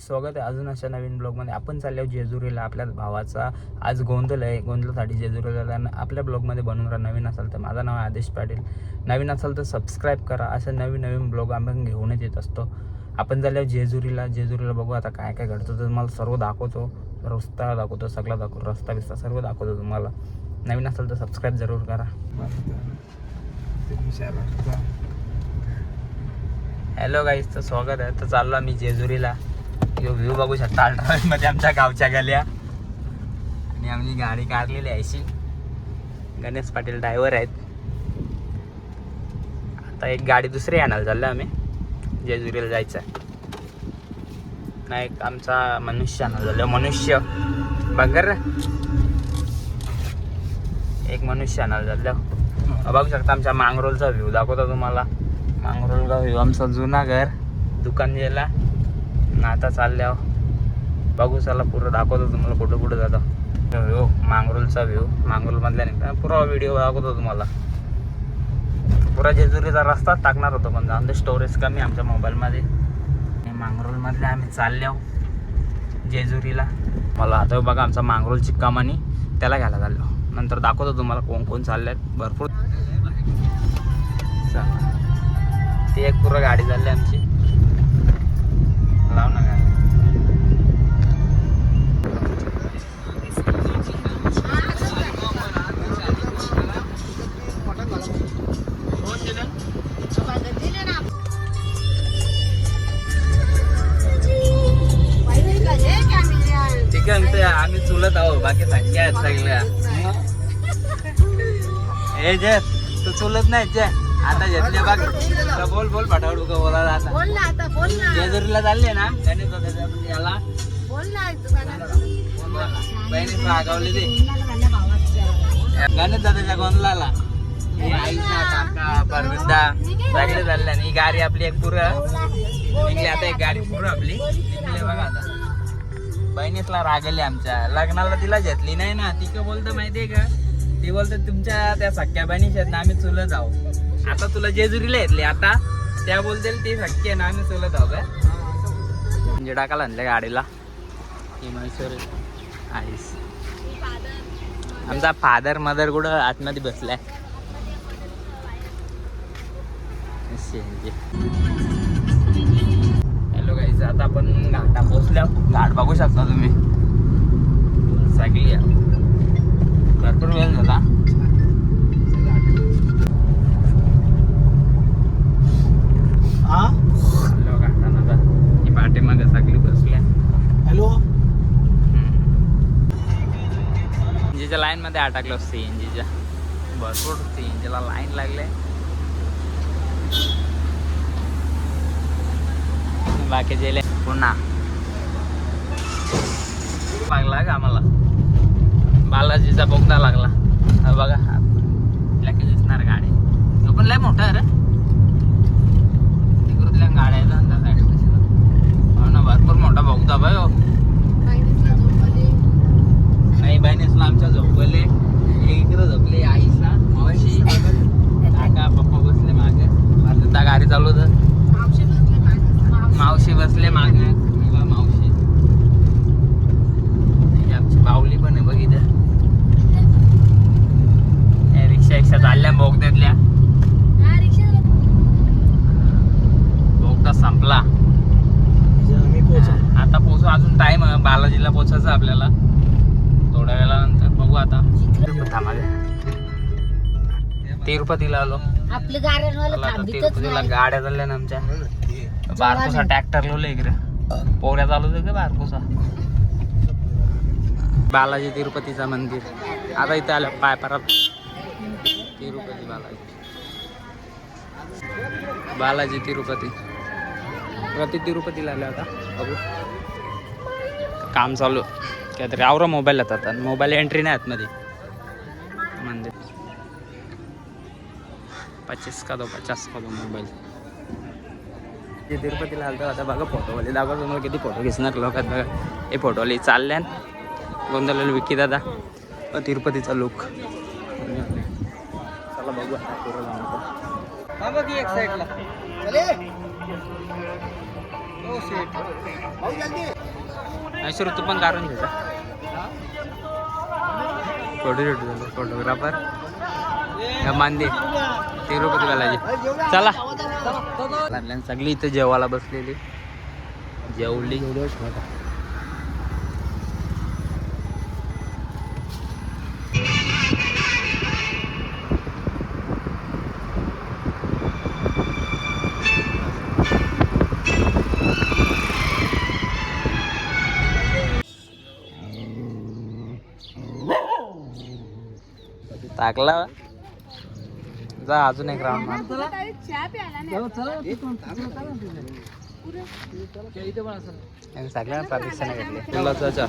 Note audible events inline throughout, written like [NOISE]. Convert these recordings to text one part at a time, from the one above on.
स्वागत आहे अजून अशा नवीन ब्लॉगमध्ये. आपण चाललो जेजुरीला आपल्या भावाचा आज गोंधळ आहे गोंधळासाठी जेजुरीला आपल्या ब्लॉगमध्ये बनवून राहा नवीन असाल तर. माझं नाव आहे आदेश पाटील. नवीन असाल तर सबस्क्राईब करा. अशा नवीन नवीन ब्लॉग आपण घेऊनच येत असतो. आपण चाललो जेजुरीला. जेजुरीला बघू आता काय काय घडतं. तर मला सर्व दाखवतो. रस्ता दाखवतो सगळा दाखवतो. रस्ता बिस्ता सर्व दाखवतो तुम्हाला. नवीन असाल तर सबस्क्राईब जरूर करा. हॅलो गाईज तर स्वागत आहे. तर चाललो मी जेजुरीला. व्ह्यू बघू शकता अल्ट्रामध्ये आमच्या गावच्या गल्या. आणि आमची गाडी काढलेली आहे अशी. गणेश पाटील ड्रायव्हर आहेत. आता एक गाडी दुसरी आणायला चाललं आम्ही. जेजुरीला जायचं आहे. नाही एक आमचा मनुष्य आणायला चाललो मनुष्य. बघर एक मनुष्य आणायला चाललो बघू शकता आमच्या मांगरोलचा व्ह्यू दाखवतो तुम्हाला. मांगरोलचा व्ह्यू आमचं जुना घर. दुकान गेला आणि आता चालल्या बघू चला पुरं दाखवतो तुम्हाला कुठं कुठं जातो. View मांगरूलचा view. मांगरूलमधल्या निघता पुरा व्हिडिओ दाखवतो तुम्हाला. पुरा जेजुरीचा रस्ता टाकणार होतो पण जाऊन स्टोरेज कमी आमच्या मोबाईलमध्ये आणि मांगरोलमधले आम्ही आहो जेजुरीला. मला आता बघा आमचा मांगरूलची चिक्कामानी त्याला घ्यायला चाललो. नंतर दाखवतो तुम्हाला कोण कोण चालले आहेत भरपूर ती एक पुरं गाडी चालली आमची. ठीक आहे म्हणते आम्ही चुलत आहो बाकी सख्या आहेत सगळ्या. हे जे तू चुलत नाही जे. आता घेतले तर बोल बोल फटाफट का बोला आता. बोल ना आता बोल ना. जेजुरीला चालले ना? म्हणजे याला. बोल ना दुकानात बहिणी रागवली ते गणेश दादाच्या गोंधळाला. हे परविंदा सगळे चालले आणि ही गाडी आपली एक पुरं. निघली आता एक गाडी पुरं आपली. निघली बघा आता. बहिणीसला रागली आमच्या. लग्नाला तिला घेतली नाही ना. ती का बोलतं माहितीये का? ती बोलते तुमच्या त्या सख्या बहिणीच आहेत ना आम्ही चुलत जाऊ आता तुला जेजुरीला घेतली आता? त्या बोलते ती सख्य आहे ना आम्ही चुलत जाऊ का? म्हणजे टाकायला आणल्या गाडीला. ही आईस आमचा फादर मदर कुठं आतमध्ये बसलाय. आता आपण घाटा पोचल्या घाट बघू शकता तुम्ही. आहे. भरपूर वेळ झाला. हॅलो घाटानं ही बसल्या. हॅलो? सीएनजीच्या लाईन मध्ये अटकलो सीएनजीच्या भरपूर सीएनजीला लाईन लागले. बाकी गेले पुन्हा. लागला का आम्हाला? बालाजीचा बोगदा लागला. हा बघा आपल्या की दिसणार गाडी. तो पण लय मोठा आहे रे. गाड्या ना त्या side. हो ना भरपूर मोठा बोगदा बाय हो. नाही बहिणीसला आमच्या झोपले इकडे झोपले आईसला मावशी काका पप्पा बसले मागे आता गाडी चालू तर मावशी बसले मागे किंवा मावशी ही आमची बावली पण आहे बघितलं या रिक्षा रिक्षा चालल्या बोगद्यातल्या बोगदा संपला आम्ही पोहोचलो आता पोचू अजून टाइम आहे पोचायचं आपल्याला. थोड्या वेळानंतर बघू आता. तिरुपतीला आलो. तिरुपतीला गाड्या चालल्या ना आमच्या. बारकोसा ट्रॅक्टर लावलं इकडे. पोऱ्या चालू का बारकोसा? बालाजी तिरुपतीचा मंदिर. आता इथे आलं पाय परत. तिरुपती बालाजी. बालाजी तिरुपती. प्रति तिरुपतीला आलं आता. बघू. काम चालू. काहीतरी आवरा मोबाईल येतात आणि मोबाईल एंट्री नाही आतमध्ये मंदिर. पच्चीस का दो पचास का दो मोबाईल जे तिरुपतीला आलं आता बघा फोटोवाले दाखवा तुम्हाला किती फोटो घेसणार लोक आहेत बघा. हे फोटोवाले चालल्यान गोंधळलेलं विकी दादा. व तिरुपतीचा लुक चला बघू. एक साईडला ऐंशी तू पण काढून घ्यायचा फोटो शूट झालं फोटोग्राफर. मांदे तिरुपती बालाजी. चला. सगळी इथे जेवायला बसलेली. जेवली. टाकला. जा अजून एक राऊंड मार. आणि सगळ्यांना प्रतीक्षा घेतली तुला जा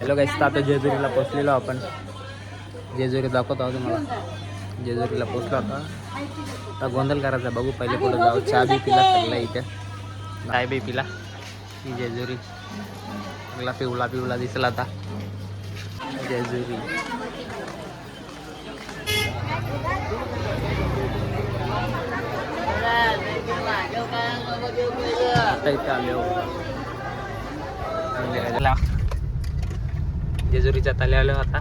हॅलो गाईस आता जेजुरीला पोचलेलो आपण. जेजुरी दाखवत आहोत तुम्हाला. जेजुरीला पोचलो आता. आता गोंधळ करायचा बघू पहिले पुढे जाऊ. चहा बी पिला सगळं इथे. काय बी पिला. ही जेजुरी. सगळा पिवळा पिवळा दिसला आता जेजुरी आता इथे आलो मंदिराला. जेजुरीच्या तले आलो आता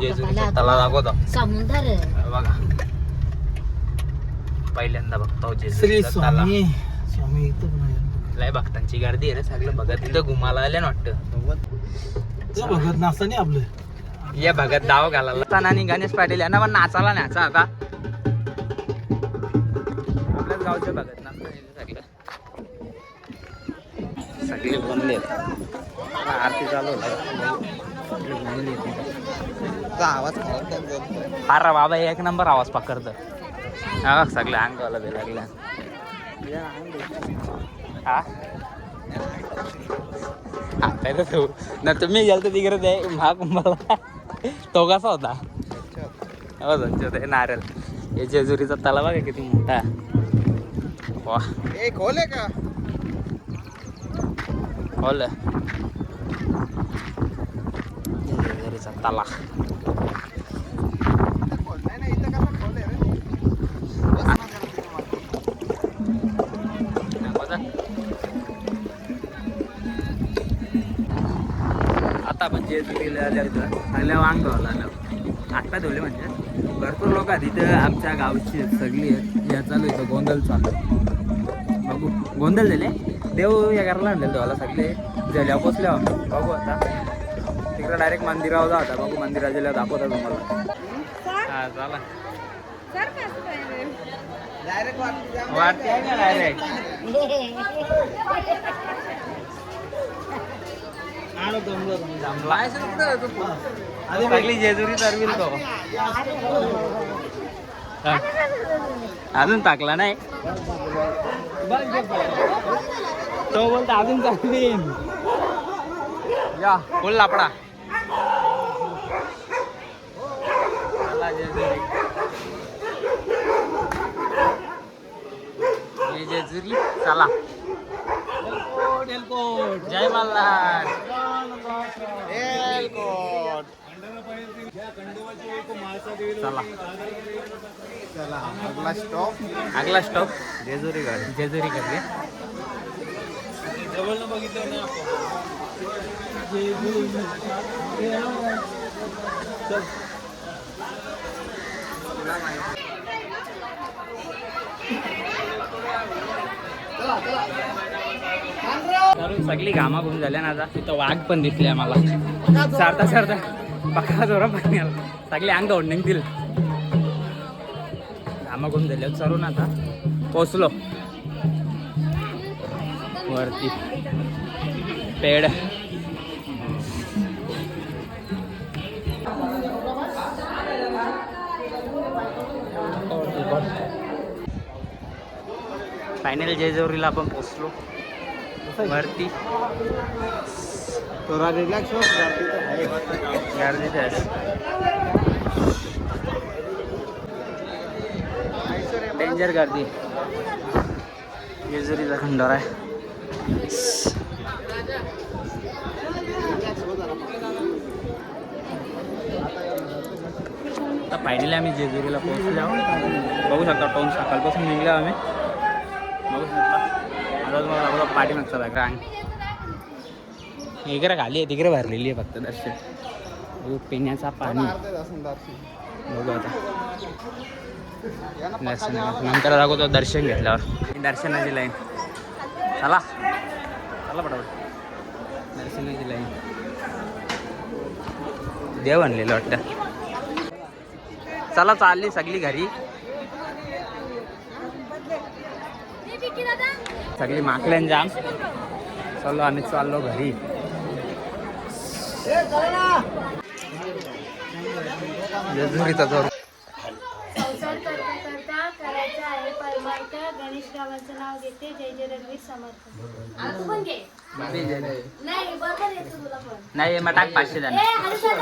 जेजुरीचा तला दाखवतो समुद्र बघा पहिल्यांदा बघतो श्री जेजुरीचा तला स्वामी स्वामी इथं पण आहे. लय भक्तांची गर्दी आहे रे सगळं बघत तिथं घुमाला आले ना वाटतं. ते बघत नाचता नाही आपलं. या भगत दाव घालायला. आणि गणेश पाटील यांना पण नाचाला न्याचा आता. आपल्याच गावचे भगत नाचता सगळं. बनले. आरती चालू आवाज फार बाबा एक नंबर आवाज पकडत सगळ्या अंगाला बे लागल्या हा? आता तो ना तुम्ही गेल तर तिकडे ते महाकुंभाला. तो कसा होता? हो ते नारळ. हे जेजुरीचा तलाव आहे किती मोठा? वा. खोले का? खोल. जेजुरीचा तला पण जेजुरीला आल्या वांग आलं आत्ता धुले म्हणजे. भरपूर लोक आहेत इथं आमच्या गावची सगळी या चालू इथं गोंधळ चालू. बघू. गोंधळ झाले. देव या घराला आणलेलं देवाला सगळे. झाल्या पोचल्या बघू आता. तिकडे डायरेक्ट मंदिरावर जा आता. बघू मंदिराच्या दाखवता तुम्हाला. हा चला. वाटते. डायरेक्ट. [LAUGHS] सगळी जेजुरी तरविल तो. अजून टाकला नाही. तो बोलतो अजून टाकलीन या फुल लापडा. चला जेजुरी. जेजुरी चला. जय मल्हार चला. अगला स्टॉप जेजुरी गाडी. जेजुरी गाडी. कारण सगळी घामा घुम झाल्या ना आता. तिथं वाघ पण दिसले आम्हाला. सारता सारता. पक्का जोरा पाणी आला. सगळे अंग ओढ दिल घामा घुम झाले ना आता पोचलो वरती. पेड. फायनल जेजुरीला आपण पोचलो वरती. थोडा रिलॅक्स हो गर्दी तर आहे. डेंजर गर्दी. जेजुरीचा खंडोरा आहे. आता फायनली आम्ही जेजुरीला पोहोचलो. आहोत. बघू शकता टोन सकाळपासून निघलो आम्ही. बघू शकता. आता तुम्हाला पाठी मागचा दाखवा रांग इकडे खाली आहे तिकडे भरलेली आहे फक्त दर्शन. पिण्याचा पाणी. बघू आता. दर्शन नंतर दाखवतो दर्शन घेतल्यावर. दर्शनाची लाईन चला. चला पटापट. दर्शनाची लाईन देव आणलेलं वाटतं. चला चालली सगळी घरी. सगळी माकल्यान जाम. चलो आम्ही चाललो घरी. संसार करता करता करायचा आहे परमार्थ गणेश गावाचं नाव घेते जय जय रघुवीर समर्थ. आता तू पण घे. नाही बरोबर येतो तुला पण. नाही मग टाक पाचशे जण. ए घेतलं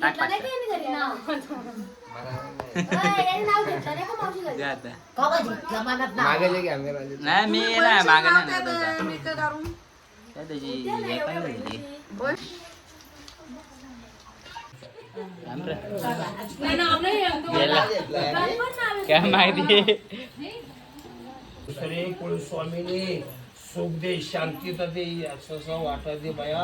नाही पाचशे. का यांनी घरी? नाव. ए, यांनी नाव घेतलं नाही का मावशी घरी? द्या आता. का बा घेतलं मनात नाव. नाही मी नाही मागं नाही. काय हे झाली? थांब रे. गेला. काय माहिती दुसरे कुलस्वामीने सुख दे शांती दे असं असं वाटत दे बया